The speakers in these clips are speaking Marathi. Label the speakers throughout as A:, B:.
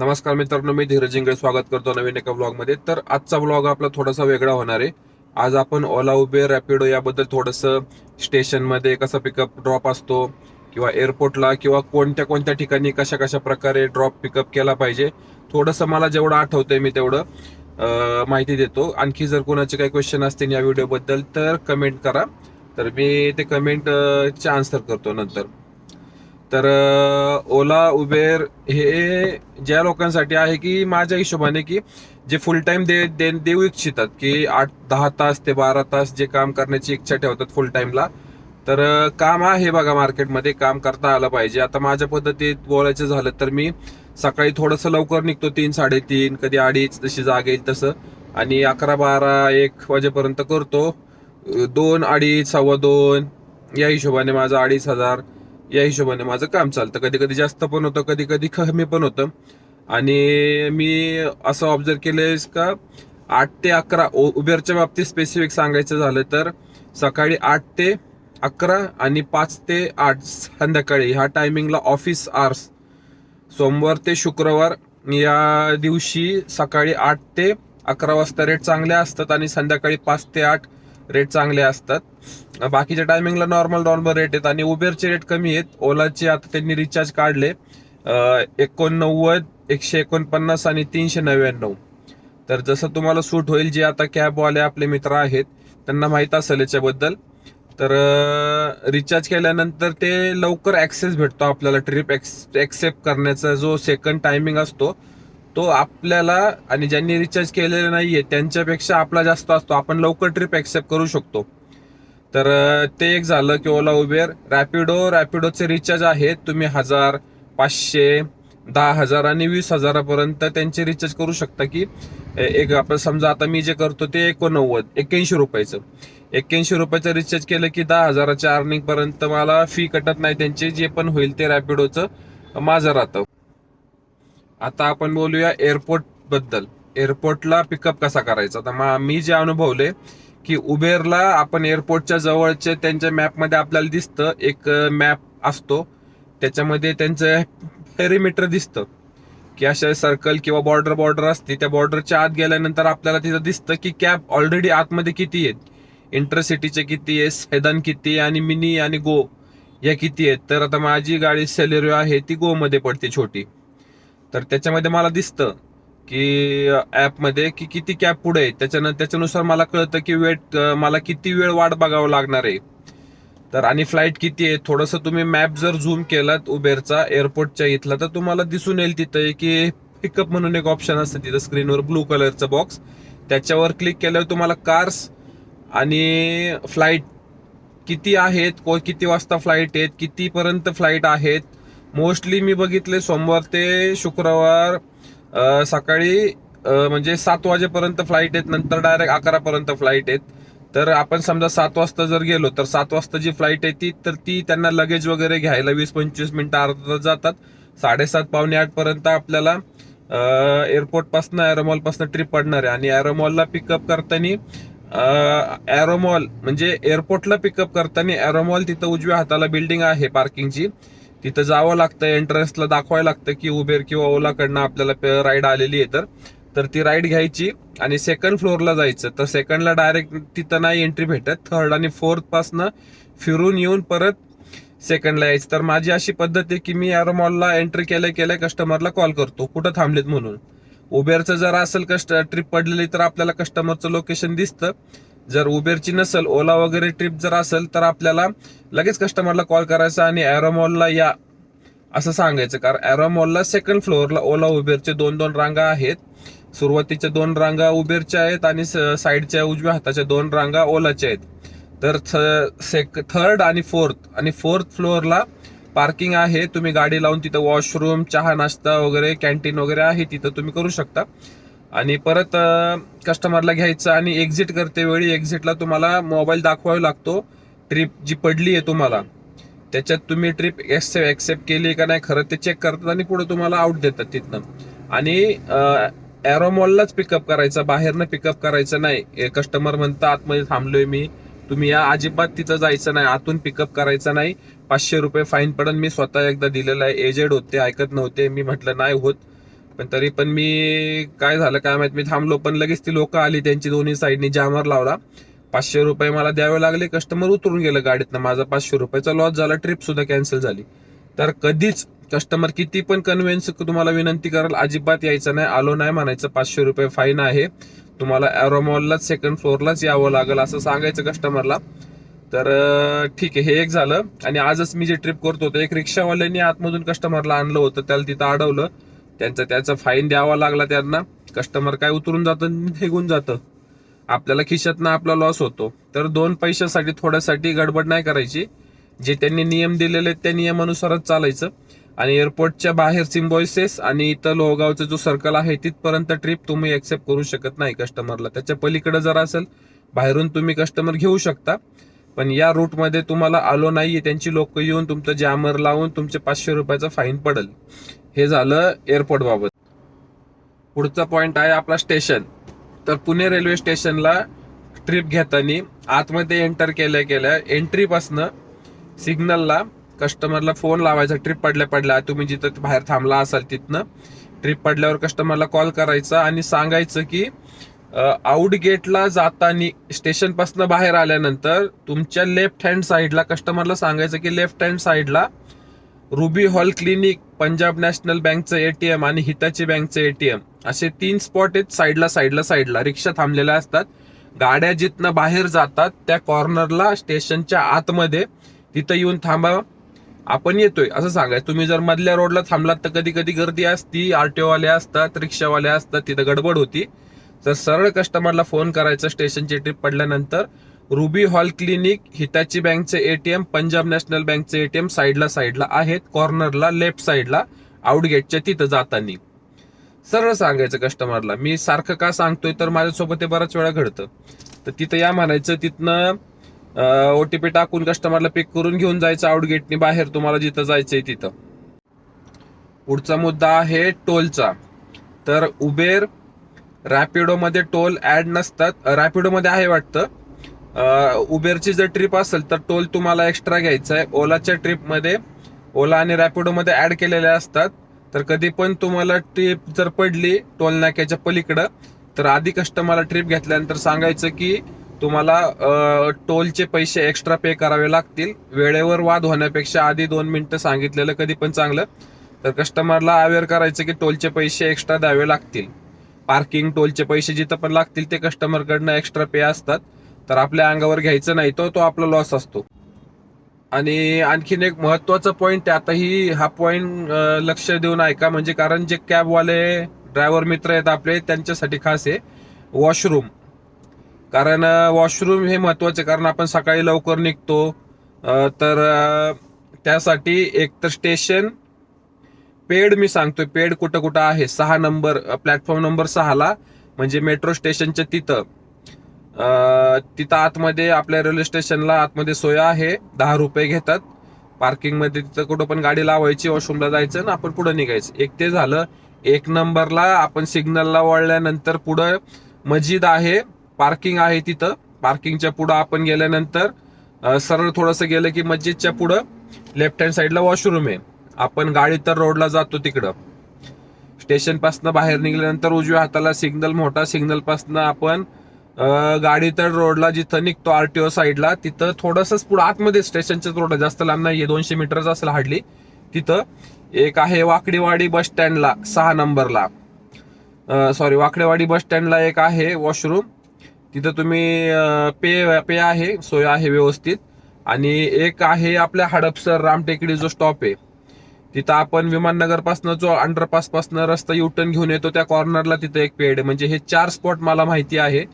A: नमस्कार मित्रांनो मी धीरज इंगळे स्वागत करतो नवीन एका ब्लॉगमध्ये तर आजचा ब्लॉग आपला थोडासा वेगळा होणार आहे. आज आपण ओला उबेर रॅपिडो याबद्दल थोडंसं स्टेशनमध्ये कसा पिकअप ड्रॉप असतो किंवा एअरपोर्टला किंवा कोणत्या कोणत्या ठिकाणी कशा कशा प्रकारे ड्रॉप पिकअप केला पाहिजे थोडंसं मला जेवढं आठवतंय मी तेवढं माहिती देतो. आणखी जर कोणाचे काही क्वेश्चन असतील या व्हिडिओबद्दल तर कमेंट करा. तर मी ते कमेंटचे आन्सर करतो नंतर. तर ओला उबेर हे ज्या लोकांसाठी आहे की माझ्या हिशोबाने की जे फुल टाइम दे, दे देऊ इच्छितात की आठ दहा तास ते बारा तास जे काम करण्याची इच्छा ठेवतात फुल टाइमला तर काम आहे बघा मार्केटमध्ये काम करता आलं पाहिजे. आता माझ्या पद्धतीत बोलायचं झालं तर मी सकाळी थोडंसं लवकर निघतो तीन साडेतीन कधी अडीच जशी जाग येईल तसं. आणि अकरा बारा एक वाजेपर्यंत करतो. दोन अडीच सव्वा दोन या हिशोबाने माझा अडीच हजार या हिशोबाने माझं काम चालतं. कधी कधी जास्त पण होतं कधी कधी कमी पण होतं. आणि मी असं ऑब्झर्व केलंय का आठ ते अकरा उबेरच्या बाबतीत स्पेसिफिक सांगायचं झालं तर सकाळी आठ ते अकरा आणि पाच ते आठ संध्याकाळी ह्या टायमिंगला ऑफिस आर्स सोमवार ते शुक्रवार या दिवशी सकाळी आठ ते अकरा वाजता रेट चांगले असतात आणि संध्याकाळी पाच ते आठ रेट चांगले असतात. बाकीच्या टायमिंगला नॉर्मल नॉर्मल रेट आहेत आणि उबेरचे रेट कमी आहेत. ओलाचे आता त्यांनी रिचार्ज काढले. एकोणनव्वद एकशे एकोणपन्नास आणि तीनशे नव्याण्णव. तर जसं तुम्हाला सूट होईल जे आता कॅबवाले आपले मित्र आहेत त्यांना माहीत असेल याच्याबद्दल. तर रिचार्ज केल्यानंतर ते लवकर ऍक्सेस भेटतो आपल्याला. ट्रिप एक्सेप्ट करण्याचा जो सेकंड टायमिंग असतो तो आपल्याला आणि ज्यांनी रिचार्ज केलेले नाहीये त्यांच्यापेक्षा आपला जास्त असतो. आपण लवकर ट्रिप एक्सेप्ट करू शकतो. तर ते एक झालं की ओला उबेर. रॅपिडो रॅपिडोचे रिचार्ज आहेत. तुम्ही हजार पाचशे दहा हजार आणि वीस हजारापर्यंत त्यांचे रिचार्ज करू शकता की एक आपण समजा आता मी जे करतो ते एकोणनव्वद एक्क्याऐंशी रुपयाचं. एक्क्याऐंशी रुपयाचं रिचार्ज केलं की दहा हजाराच्या अर्निंगपर्यंत मला फी कटत नाही. त्यांचे जे पण होईल ते रॅपिडोचं माझं राहतं. आता आपण बोलूया एअरपोर्टबद्दल. एअरपोर्टला पिकअप कसा करायचा? आता मा- मी जे अनुभवले की उबेरला आपण एअरपोर्टच्या जवळचे त्यांच्या मॅपमध्ये आपल्याला दिसतं. एक मॅप असतो. त्याच्यामध्ये त्यांचं पेरीमीटर दिसतं. की अशा सर्कल किंवा बॉर्डर बॉर्डर असते. त्या बॉर्डरच्या आत गेल्यानंतर आपल्याला तिथं दिसतं की कॅब ऑलरेडी आतमध्ये किती आहेत? इंटरसिटीचे किती आहे सेदान किती आहे? आणि मिनी आणि गो या किती आहेत? तर आता माझी गाडी सेलेरिओ आहे ती गोमध्ये पडते छोटी. तर त्याच्यामध्ये मला दिसतं की ॲपमध्ये की किती कॅब पुढे आहे त्याच्यानं त्याच्यानुसार मला कळतं की वेट मला किती वेळ वाट बघावं लागणार आहे. तर आणि फ्लाईट किती आहे? थोडंसं तुम्ही मॅप जर झूम केलात उबेरचा एअरपोर्टच्या इथला तर तुम्हाला दिसून येईल तिथं की पिकअप म्हणून एक ऑप्शन असतं तिथं स्क्रीनवर ब्लू कलरचं बॉक्स. त्याच्यावर क्लिक केल्यावर तुम्हाला कार्स आणि फ्लाईट किती आहेत को किती वाजता फ्लाईट आहेत कितीपर्यंत फ्लाईट आहेत मोस्टली मी बघितले सोमवार ते शुक्रवार सकाळी म्हणजे सात वाजेपर्यंत फ्लाईट आहेत नंतर डायरेक्ट अकरापर्यंत फ्लाईट आहेत. तर आपण समजा सात वाजता जर गेलो तर सात वाजता जी फ्लाईट आहे ती तर ती त्यांना लगेज वगैरे घ्यायला वीस पंचवीस मिनिटं अर्धा तास जातात. साडेसात पावणे आठ पर्यंत आपल्याला एअरपोर्टपासून अॅरोमॉलपासून ट्रिप पडणार आहे. आणि ॲरोमॉलला पिकअप करताना ॲरोमॉल म्हणजे एअरपोर्टला पिकअप करताना ॲरोमॉल तिथं उजव्या हाताला बिल्डिंग आहे पार्किंगची तिथं जावं लागतं एंट्रन्सला दाखवायला लागतं की उबेर किंवा ओलाकडनं आपल्याला राईड आलेली आहे तर. तर ती राईड घ्यायची आणि सेकंड फ्लोअरला जायचं. तर सेकंडला डायरेक्ट तिथं नाही एंट्री भेटत. थर्ड आणि फोर्थ पासनं फिरून येऊन परत सेकंडला यायचं. तर माझी अशी पद्धत आहे की मी अॅरोमॉलला एंट्री केल्या केल्या कस्टमरला कॉल करतो. कुठं थांबलेत म्हणून. उबेरचं जर असेल कस्ट ट्रिप पडलेली तर आपल्याला कस्टमरचं लोकेशन दिसतं. जर उबेरची नसेल ओला वगैरे ट्रिप जर असेल तर आपल्याला लगेच कस्टमरला कॉल करायचा आणि ॲरोमॉलला या असं सांगायचं. कारण ॲरोमॉलला सेकंड फ्लोअरला ओला उबेरचे दोन दोन रांगा आहेत. सुरुवातीच्या दोन रांगा उबेरच्या आहेत आणि स- साईडच्या उजव्या हाताच्या दोन रांगा ओलाच्या आहेत. तर थ- सेक थर्ड आणि फोर्थ आणि फोर्थ फ्लोअरला पार्किंग आहे. तुम्ही गाडी लावून तिथं वॉशरूम चहा नाश्ता वगैरे कॅन्टीन वगैरे आहे तिथं तुम्ही करू शकता. आणि परत कस्टमरला घ्यायचं आणि एक्झिट करते वेळी एक्झिटला तुम्हाला मोबाईल दाखवावा लागतो. ट्रिप जी पडली आहे तुम्हाला त्याच्यात तुम्ही ट्रिप एक्सेप्ट केली का नाही खरं ते चेक करतात आणि पुढे तुम्हाला आउट देतात तिथनं. आणि ॲरोमॉललाच पिकअप करायचं बाहेरनं पिकअप करायचं नाही. कस्टमर म्हणतं आतमध्ये थांबलोय मी. तुम्ही या अजिबात तिथं जायचं नाही. आतून पिकअप करायचं नाही. पाचशे रुपये फाईन पडन मी स्वतः एकदा दिलेला आहे. एजेड होते ऐकत नव्हते. मी म्हटलं नाही होत. पण तरी पण मी काय झालं काय माहीत मी थांबलो पण लगेच ती लोक आली त्यांची दोन्ही साईडनी जामर लावला. पाचशे रुपये मला द्यावे लागले कस्टमर उतरून गेलं गाडीतनं. माझा पाचशे रुपयाचा लॉस झाला ट्रिप सुद्धा कॅन्सल झाली. तर कधीच कस्टमर किती पण कन्व्हिन्स तुम्हाला विनंती कराल अजिबात यायचं नाही आलो नाही म्हणायचं पाचशे रुपये फाईन आहे. तुम्हाला अॅरोमॉललाच सेकंड फ्लोअरलाच यावं लागेल असं सांगायचं कस्टमरला तर ठीक आहे हे एक झालं. आणि आजच मी जे ट्रिप करत होतो एक रिक्षावाल्यांनी आतमधून कस्टमरला आणलं होतं त्याला तिथं अडवलं. त्यांचं त्याचा फाईन द्यावा लागला त्यांना. कस्टमर काय उतरून जातं निघून जातं. आपल्याला खिशातनं आपला लॉस होतो. तर दोन पैशासाठी थोड्यासाठी गडबड नाही करायची. जे त्यांनी नियम दिलेले आहेत त्या नियमानुसारच चालायचं. आणि एअरपोर्टच्या बाहेर सिम्बॉयसेस आणि इथं लोहगावचा जो सर्कल आहे तिथपर्यंत ट्रिप तुम्ही एक्सेप्ट करू शकत नाही कस्टमरला त्याच्या पलीकडे जर असेल बाहेरून तुम्ही कस्टमर घेऊ शकता. पण या रूटमध्ये तुम्हाला आलो नाही त्यांची लोक येऊन तुमचं जॅमर लावून तुमचे पाचशे रुपयाचा फाईन पडेल. हे झालं एअरपोर्ट बाबत. पुढचा पॉइंट आहे आपला स्टेशन तर पुणे रेल्वे स्टेशनला ट्रिप घेताना आतमध्ये एंटर केल्या केल्या एंट्रीपासनं सिग्नलला कस्टमरला फोन लावायचा. ट्रिप पडल्या पडल्या तुम्ही जिथं बाहेर थांबला असाल तिथनं ट्रिप पडल्यावर कस्टमरला कॉल करायचा आणि सांगायचं की आउट गेटला जाताना स्टेशनपासनं बाहेर आल्यानंतर तुमच्या लेफ्ट हँड साईडला कस्टमरला सांगायचं की लेफ्ट हँड साईडला Ruby Hall Clinic Punjab National बँकचं ATM आणि हिताची बँकचं एटीएम असे तीन स्पॉट आहेत साईडला साईडला साईडला. रिक्षा थांबलेल्या असतात. गाड्या जिथनं बाहेर जातात त्या कॉर्नरला स्टेशनच्या आतमध्ये तिथं येऊन थांबा आपण येतोय असं सांगायचं. तुम्ही जर मधल्या रोडला थांबलात तर कधी कधी गर्दी असती आरटीओवाले असतात रिक्षावाले असतात तिथं गडबड होती. तर सरळ कस्टमरला फोन करायचं स्टेशनची ट्रिप पडल्यानंतर रुबी हॉल क्लिनिक हिताची बँकचे एटीएम पंजाब नॅशनल बँकचे एटीएम साईडला साईडला आहेत कॉर्नरला लेफ्ट साईडला आउटगेटच्या तिथं जाताना. सरळ सांगायचं कस्टमरला मी सारखं का सांगतोय तर माझ्यासोबत ते बऱ्याच वेळा घडतं. तर तिथं या म्हणायचं तिथनं ओटीपी टाकून कस्टमरला पिक करून घेऊन जायचं आउटगेटनी बाहेर तुम्हाला जिथं जायचंय तिथं. पुढचा मुद्दा आहे टोलचा. तर उबेर रॅपिडो मध्ये टोल ऍड नसतात रॅपिडो मध्ये आहे वाटतं उबेरची जर ट्रिप असेल तर टोल तुम्हाला एक्स्ट्रा घ्यायचा आहे. ओलाच्या ट्रिपमध्ये ओला आणि रॅपिडोमध्ये ॲड केलेले असतात. तर कधी पण तुम्हाला ट्रिप जर पडली टोल नाक्याच्या पलीकडं तर आधी कस्टमरला ट्रिप घेतल्यानंतर सांगायचं की तुम्हाला टोलचे पैसे एक्स्ट्रा पे करावे लागतील. वेळेवर वाद होण्यापेक्षा आधी दोन मिनिटं सांगितलेलं कधी पण चांगलं. तर कस्टमरला अवेअर करायचं की टोलचे पैसे एक्स्ट्रा द्यावे लागतील. पार्किंग टोलचे पैसे जिथं पण लागतील ते कस्टमरकडनं एक्स्ट्रा पे असतात. तर आपल्या अंगावर घ्यायचं नाही तो तो आपला लॉस असतो. आणि आणखीन एक महत्त्वाचा पॉईंट आताही हा पॉईंट लक्ष देऊन ऐका. म्हणजे कारण जे कॅबवाले ड्रायव्हर मित्र आहेत आपले त्यांच्यासाठी खास आहे वॉशरूम कारण वॉशरूम हे महत्त्वाचे कारण आपण सकाळी लवकर निघतो तर त्यासाठी एक तर स्टेशन पेड मी सांगतोय. पेड कुठं कुठं आहे? सहा नंबर प्लॅटफॉर्म नंबर सहाला. म्हणजे मेट्रो स्टेशनच्या तिथं. तिथं आतमध्ये आपल्या रेल्वे स्टेशनला आतमध्ये सोय आहे. दहा रुपये घेतात. पार्किंगमध्ये तिथं कुठं पण गाडी लावायची वॉशरूमला जायचं आणि आपण पुढे निघायचं. एक ते झालं. एक नंबरला आपण सिग्नलला वळल्यानंतर पुढं मस्जिद आहे. पार्किंग आहे तिथं. पार्किंगच्या पुढं आपण गेल्यानंतर सरळ थोडंसं गेलं की मस्जिदच्या पुढं लेफ्ट हँड साईडला वॉशरूम आहे. आपण गाडी तर रोडला जातो तिकडं. स्टेशनपासनं बाहेर निघाल्यानंतर उजव्या हाताला सिग्नल मोठा सिग्नलपासनं आपण गाडी तर रोडला जिथं निघतो आरटीओ साईडला तिथं थोडंसंच पुढे आतमध्ये स्टेशनच्याच रोड जास्त लांब नाहीये दोनशे मीटरच असेल हार्डली तिथं एक आहे वाकडीवाडी बस स्टँडला सहा नंबरला. सॉरी वाकडेवाडी बस स्टँडला एक आहे वॉशरूम. तिथं तुम्ही पे पे आहे सोय आहे व्यवस्थित. आणि एक आहे आपल्या हडपसर रामटेकडी जो स्टॉप आहे. तिथं आपण विमाननगरपासनं जो अंडरपासपासनं रस्ता युटर्न घेऊन येतो त्या कॉर्नरला तिथं एक पेड आहे. म्हणजे हे चार स्पॉट मला माहिती आहे.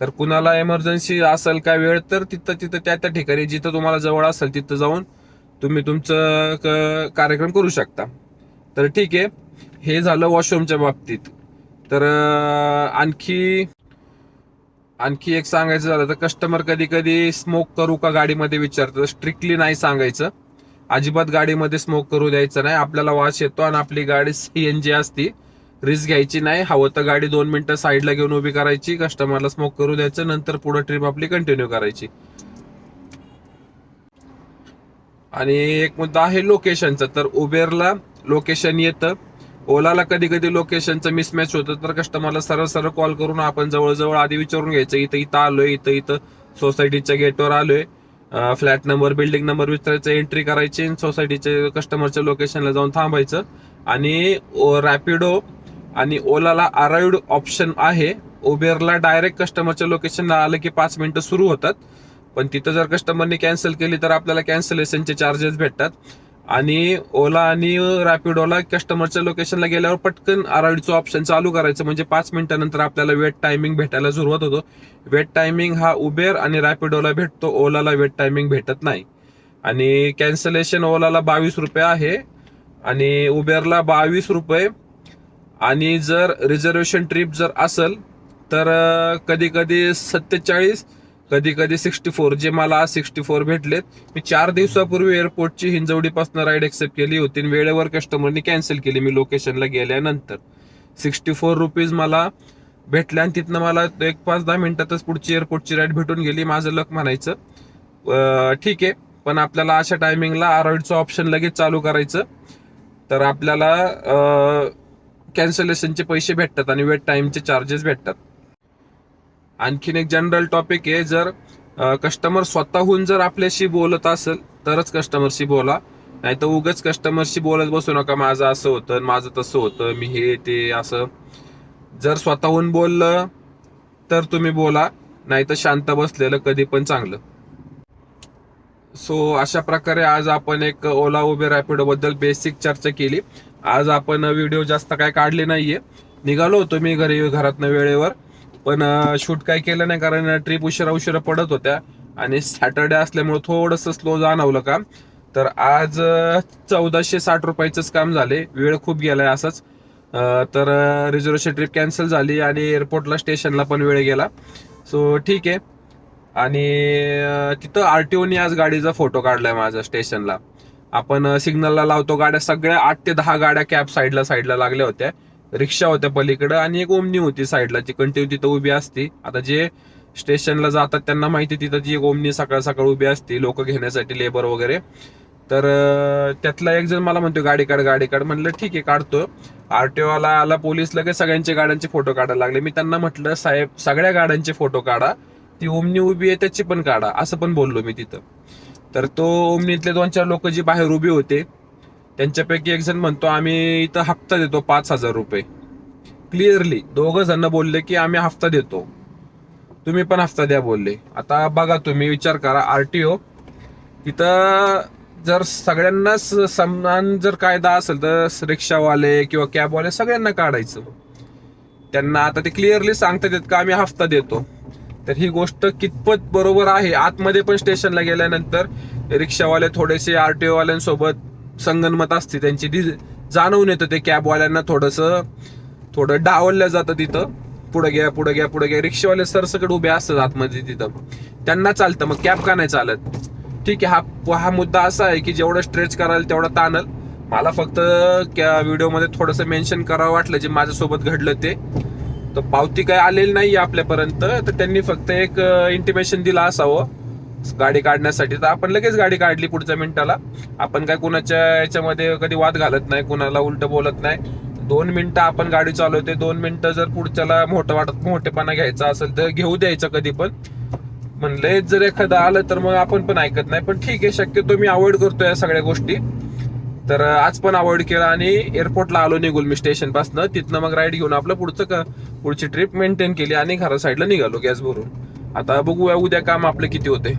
A: तर कुणाला एमर्जन्सी असेल काय वेळ तर तिथं तिथं त्या त्या ठिकाणी जिथं तुम्हाला जवळ असेल तिथं जाऊन तुम्ही तुमचं कार्यक्रम करू शकता. तर ठीक आहे. हे झालं वॉशरूमच्या बाबतीत. तर आणखी आणखी एक सांगायचं झालं तर कस्टमर कधी कधी स्मोक करू का गाडीमध्ये विचारतं स्ट्रिक्टली नाही सांगायचं. अजिबात गाडीमध्ये स्मोक करू द्यायचं नाही. आपल्याला वास येतो आणि आपली गाडी सीएनजी असती. रिस्क घ्यायची नाही. हवं तर गाडी दोन मिनिटं साईडला घेऊन उभी करायची कस्टमरला स्मोक करू द्यायचं नंतर पुढे ट्रिप आपली कंटिन्यू करायची. आणि एक मुद्दा आहे लोकेशनचा तर उबेरला लोकेशन येतं. ओलाला कधी कधी लोकेशनचं मिसमॅच होतं. तर कस्टमरला सरळ सरळ कॉल करून आपण जवळजवळ आधी विचारून घ्यायचं इथं इथं आलोय इथं इथं सोसायटीच्या गेटवर आलोय. फ्लॅट नंबर बिल्डिंग नंबर विचारायचं एंट्री करायची सोसायटीच्या कस्टमरच्या लोकेशनला जाऊन थांबायचं. आणि रॅपिडो आणि ओलाला अराइव्ड ऑप्शन आहे. उबेरला डायरेक्ट कस्टमरच्या लोकेशनला आलं की पाच मिनिटं सुरू होतात. पण तिथं जर कस्टमरने कॅन्सल केली तर आपल्याला कॅन्सलेशनचे चार्जेस भेटतात. आणि ओला आणि रॅपिडोला कस्टमरच्या लोकेशनला गेल्यावर पटकन अराइडचं ऑप्शन चालू करायचं. म्हणजे पाच मिनिटानंतर आपल्याला वेट टायमिंग भेटायला सुरुवात होतो. वेट टायमिंग हा उबेर आणि रॅपिडोला भेटतो. ओलाला वेट टायमिंग भेटत नाही. आणि कॅन्सलेशन ओलाला बावीस रुपये आहे. आणि उबेरला बावीस रुपये आणि जर रिझर्वेशन ट्रिप जर असेल तर कधी कधी सत्तेचाळीस कधी कधी सिक्स्टी फोर जे मला सिक्स्टी फोर भेटलेत मी चार दिवसापूर्वी एअरपोर्टची हिंजवडीपासून राईड एक्सेप्ट केली होती आणि वेळेवर कस्टमरनी कॅन्सल केली मी लोकेशनला गेल्यानंतर. सिक्स्टी फोर रुपीज मला भेटल्या आणि तिथनं मला एक पाच दहा मिनिटातच पुढची एअरपोर्टची राईड भेटून गेली माझं लक म्हणायचं. ठीक आहे पण आपल्याला अशा टायमिंगला आरॉइडचं ऑप्शन लगेच चालू करायचं. तर आपल्याला कॅन्सलेशनचे पैसे भेटतात आणि वेट टाइमचे चार्जेस भेटतात. आणखीन एक जनरल टॉपिक आहे जर कस्टमर स्वतःहून जर आपल्याशी बोलत असेल तरच कस्टमरशी बोला. नाही तर उगाच कस्टमरशी बोलत बसू नका माझं असं होतं माझं तसं होतं मी हे ते असं. जर स्वतःहून बोललं तर तुम्ही बोला नाही तर शांत बसलेलं कधी पण चांगलं. सो अशा प्रकारे आज आपण एक ओला उबेर रॅपिडो बद्दल बेसिक चर्चा केली. आज आपण व्हिडिओ जास्त काय काढले नाहीये. निघालो होतो मी घरी घरातनं वेळेवर. पण शूट काय केलं नाही कारण ट्रिप उशिरा उशिरा पडत होत्या. आणि सॅटर्डे असल्यामुळे थोडस स्लो जाणवलं काम. तर आज चौदाशे साठ रुपयाचंच काम झाले. वेळ खूप गेलाय असंच. तर रिझर्वेशन ट्रिप कॅन्सल झाली आणि एअरपोर्टला स्टेशनला पण वेळ गेला. सो ठीक आहे. आणि अं, तिथं आरटीओनी आज गाडीचा फोटो काढलाय माझा स्टेशनला आपण सिग्नलला लावतो गाड्या सगळ्या आठ ते दहा गाड्या कॅब साईडला साईडला लागल्या होत्या. रिक्षा होत्या पलीकडे आणि एक ओमनी होती साईडला जी कंटिन्यू तिथं उभी असती. आता जे स्टेशनला जातात त्यांना माहिती तिथं जी एक ओमनी सकाळ सकाळ उभी असती लोक घेण्यासाठी लेबर वगैरे. तर त्यातला एक जण मला म्हणतो गाडी काढ गाडी काढ. म्हणलं ठीक आहे काढतो. आरटीओ आला पोलीस लगेच सगळ्यांच्या गाड्यांचे फोटो काढायला लागले. मी त्यांना म्हटलं साहेब सगळ्या गाड्यांचे फोटो काढा. ती ओमनी उभी आहे त्याची पण काढा. असं पण बोललो मी तिथं. तर तो ओमनीतले दोन चार लोक जी बाहेर उभे होते त्यांच्यापैकी एक जण म्हणतो आम्ही इथं हप्ता देतो पाच हजार रुपये. क्लिअरली दोघं जण बोलले की आम्ही हप्ता देतो. तुम्ही पण हप्ता द्या बोलले. आता बघा तुम्ही विचार करा आर टी ओ तिथं जर सगळ्यांना समान जर कायदा असेल तर रिक्षावाले किंवा कॅबवाले सगळ्यांना काढायचं. त्यांना आता ते क्लिअरली सांगतात येत का आम्ही हप्ता देतो. तर ही गोष्ट कितपत बरोबर आहे? आतमध्ये पण स्टेशनला गेल्यानंतर रिक्षावाले थोडेसे आर टी वाल्यांसोबत संगनमत असते. त्यांची ती जाणवून येतं ते कॅबवाल्यांना थोडस थोडं डावललं जातं तिथं. पुढे घ्या पुढे घ्या पुढे घ्या. रिक्षावाले सरसकट उभे असतात आतमध्ये तिथं. त्यांना चालतं. मग कॅब का नाही चालत? ठीक आहे हा हा मुद्दा असा आहे की जेवढं स्ट्रेच कराल तेवढं ताणल. मला फक्त व्हिडिओमध्ये थोडंसं मेन्शन करावं वाटलं जे माझ्यासोबत घडलं ते. तर पावती काही आलेली नाही आपल्यापर्यंत. तर त्यांनी फक्त एक इंटिमेशन दिलं असावं. गाडी काढण्यासाठी. तर आपण लगेच गाडी काढली पुढच्या मिनिटाला. आपण काय कुणाच्या याच्यामध्ये कधी वाद घालत नाही कुणाला उलट बोलत नाही. दोन मिनिटं आपण गाडी चालवते दोन मिनिटं जर पुढच्याला मोठं वाटत मोठेपणा घ्यायचा असेल तर घेऊ द्यायचं कधी पण. म्हणले जर एखादं आलं तर मग आपण पण ऐकत नाही. पण ठीक आहे शक्यतो मी अवॉइड करतो या सगळ्या गोष्टी. तर आज पण अवॉइड केला आणि एअरपोर्टला आलो निघून मी स्टेशन पासनं. तिथनं मग राईड घेऊन आपलं पुढचं पुढची ट्रिप मेंटेन केली आणि घरा साईडला निघालो गॅस भरून. आता बघूया उद्या काम आपलं किती होते